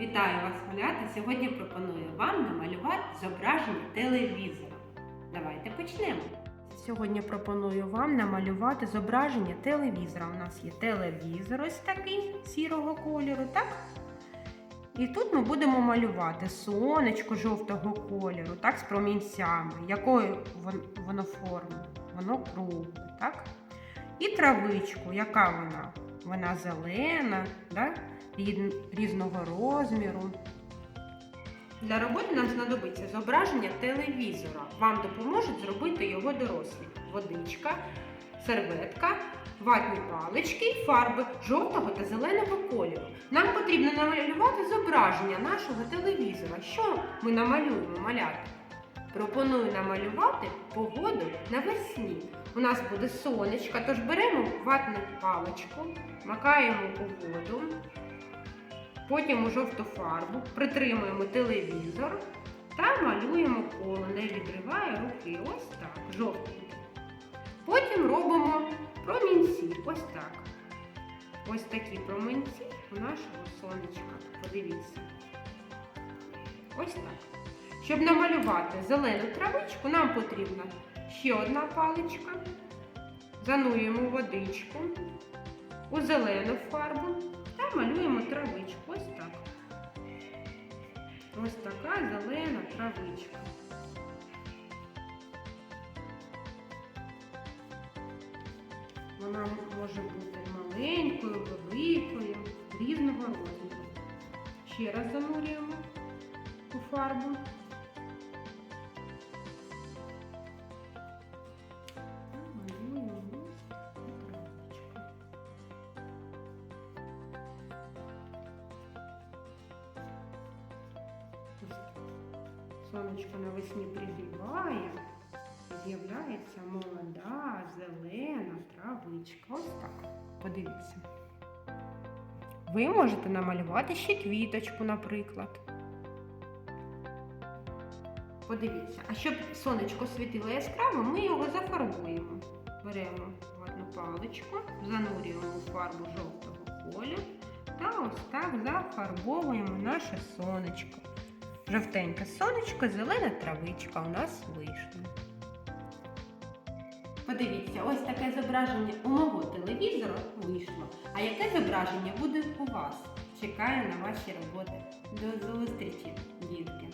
Вітаю вас, малята! Сьогодні пропоную вам намалювати зображення телевізора. Давайте почнемо. Сьогодні пропоную вам намалювати зображення телевізора. У нас є телевізор ось такий сірого кольору, так? І тут ми будемо малювати сонечко жовтого кольору, так, з промінцями. Вон- воно форми? Воно кругле, так? І травичку, яка вона? Вона зелена, да? різного розміру. Для роботи нам знадобиться зображення телевізора. Вам допоможуть зробити його дорослі. Водичка, серветка, ватні палички і фарби жовтого та зеленого кольору. Нам потрібно намалювати зображення нашого телевізора. Що ми намалюємо маляти? Пропоную намалювати погоду навесні. У нас буде сонечко, тож беремо ватну паличку, макаємо у воду, потім у жовту фарбу, притримуємо телевізор та малюємо коло, не відриває руки. Ось так, жовтенький. Потім робимо промінці. Ось так. Ось такі промінці у нашого сонечка. Подивіться. Ось так. Щоб намалювати зелену травичку, нам потрібна ще одна паличка. Занурюємо водичку у зелену фарбу та малюємо травичку. Ось так. Ось така зелена травичка. Вона може бути маленькою, великою, різного розміру. Ще раз занурюємо у фарбу. Сонечко навесні пригріває, з'являється молода, зелена травичка. Ось так. Подивіться. Ви можете намалювати ще квіточку, наприклад. Подивіться, а щоб сонечко світило яскраво, ми його зафарбуємо. Беремо ватну паличку, занурюємо у фарбу жовтого кольору та ось так зафарбовуємо наше сонечко. Жовтеньке сонечко, зелена травичка у нас вийшла. Подивіться, ось таке зображення у мого телевізора вийшло. А яке зображення буде у вас? Чекаю на ваші роботи. До зустрічі, дітки!